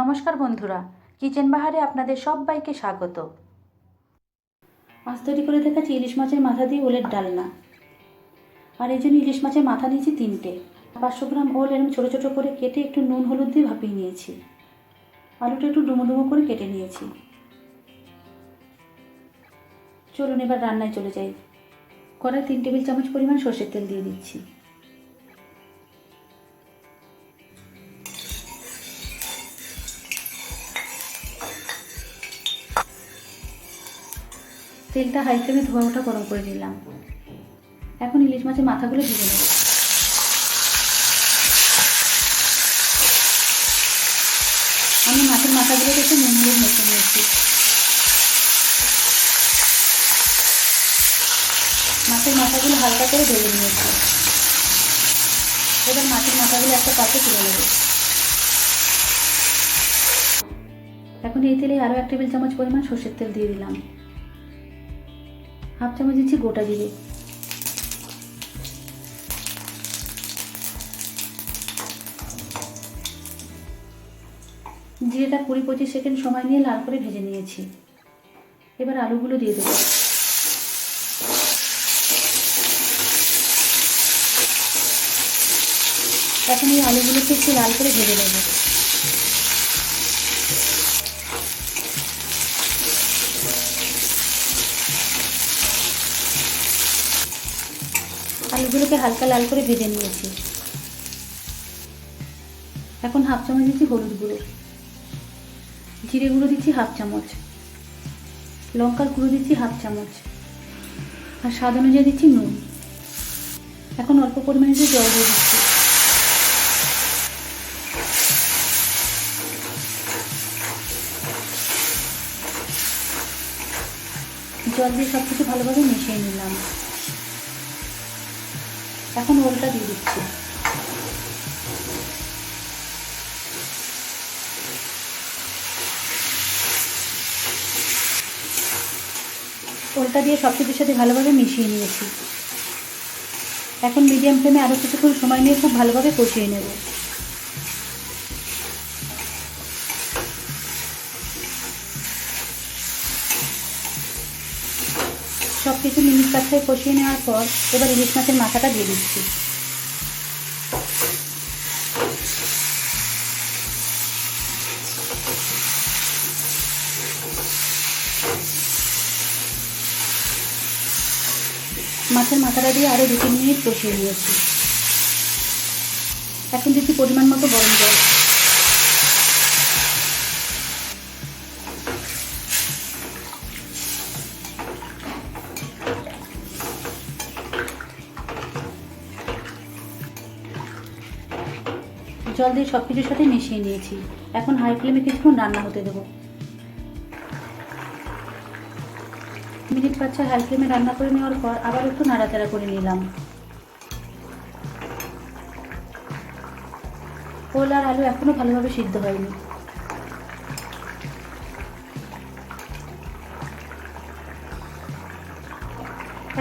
নমস্কার বন্ধুরা, কিচেন বাহারে আপনাদের সবাইকে স্বাগত। আজ তৈরি করে দেখাচ্ছি ইলিশ মাছের মাথা দিয়ে ওলের ডালনা। আর এই জন্য ইলিশ মাছের মাথা নিয়েছি তিনটে। পাঁচশো গ্রাম ওল এরকম ছোটো ছোটো করে কেটে একটু নুন, হলুদ দিয়ে ভাপিয়ে নিয়েছি। আলুটা একটু ডুমো ডুমো করে কেটে নিয়েছি। চলুন এবার রান্নায় চলে যাই। কড়াই তিন টেবিল চামচ পরিমাণ সর্ষের তেল দিয়ে দিচ্ছি। তেলটা হাই ফ্লেমে ধোয়া ওঠা গরম করে নিলাম। এখন ইলিশ মাছের মাথাগুলো ভেজে নেব। আমি মাছের মাথাগুলো একটু নুন হলুদ মেখে নিয়েছি। মাছের মাথাগুলো হালকা করে ভেজে নিয়েছি। এবার মাছের মাথাগুলো একটা পাত্রে তুলে নেব। এখন এই তেলে আরও এক টেবিল চামচ পরিমাণ সর্ষের তেল দিয়ে দিলাম। হাফ চামচ দিচ্ছি গোটা জিরে জিরেটা কুড়ি পঁচিশ সেকেন্ড সময় নিয়ে লাল করে ভেজে নিয়েছি। এবার আলুগুলো দিয়ে দেবো। এখন এই আলুগুলোকে একটু লাল করে ভেজে দেবো আলুগুলোকে হালকা লাল করে ভেজে নিয়েছি। এখন হাফ চামচ দিচ্ছি হলুদ গুঁড়ো। জিরে গুঁড়ো দিচ্ছি হাফ চামচ। লঙ্কার গুঁড়ো দিচ্ছি হাফ চামচ। আর স্বাদ অনুযায়ী দিচ্ছি নুন। এখন অল্প পরিমাণে জল দিয়ে দিচ্ছি। জল দিয়ে সব কিছু ভালোভাবে মিশিয়ে নিলাম। এখন ওলটা দিয়ে দিচ্ছি। ওলটা দিয়ে সব কিছুর সাথে ভালোভাবে মিশিয়ে নিয়েছি। এখন মিডিয়াম ফ্লেমে আরও কিছুক্ষণ সময় নিয়ে খুব ভালোভাবে কষিয়ে নেব। সব কিছু মিনিট পাঁচটায় কষিয়ে নেওয়ার পর এবার ইলিশ মাছের মাথাটা দিয়ে দিচ্ছি। মাছের মাথাটা দিয়ে আরও দু তিন মিনিট কষিয়ে নিয়েছি। এখন দিচ্ছি পরিমাণ মতো গরম জল। জল দিয়ে সব কিছুর সাথে মিশিয়ে নিয়েছি। এখন হাই ফ্লেমে কিছুক্ষণ রান্না হতে দেবো। মিনিট পাঁচ ছয় হাই ফ্লেমে রান্না করে নেওয়ার পর আবার একটু নাড়াচাড়া করে নিলাম। ওল আর আলু এখনও ভালোভাবে সিদ্ধ হয়নি।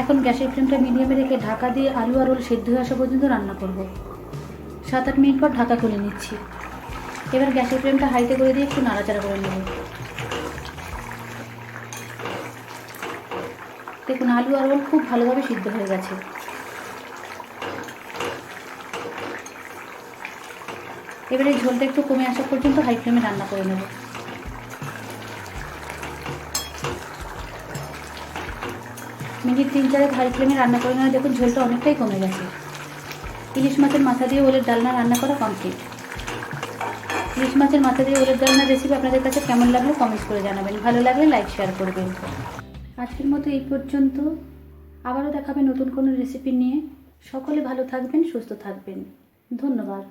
এখন গ্যাসের ফ্লেমটা মিডিয়ামে রেখে ঢাকা দিয়ে আলু আর ওল সেদ্ধ হয়ে আসা পর্যন্ত রান্না করব। সাত আট মিনিট পর ঢাকা খুলে নিচ্ছি। এবার গ্যাসের ফ্লেমটা হাইতে করে দিয়ে একটু নাড়াচাড়া করে নেব। দেখুন, আলু আর ওল খুব ভালোভাবে সিদ্ধ হয়ে গেছে। এবারে ঝোলটা একটু কমে আসা পর্যন্ত হাই ফ্লেমে রান্না করে নেব। মিনিট তিন চারেক হাই ফ্লেমে রান্না করে নেওয়া দেখুন ঝোলটা অনেকটাই কমে গেছে। ইলিশ মাছের মাথা দিয়ে ওলের ডালনা রান্না করা কমপ্লিট ইলিশ মাছের মাথা দিয়ে ওলের ডালনা রেসিপি আপনাদের কাছে কেমন লাগল কমেন্টস করে জানাবেন। ভালো লাগলে লাইক শেয়ার করবেন। আজকের মতো এই পর্যন্ত। আবারও দেখাবে নতুন কোনো রেসিপি নিয়ে। সকলে ভালো থাকবেন, সুস্থ থাকবেন। ধন্যবাদ।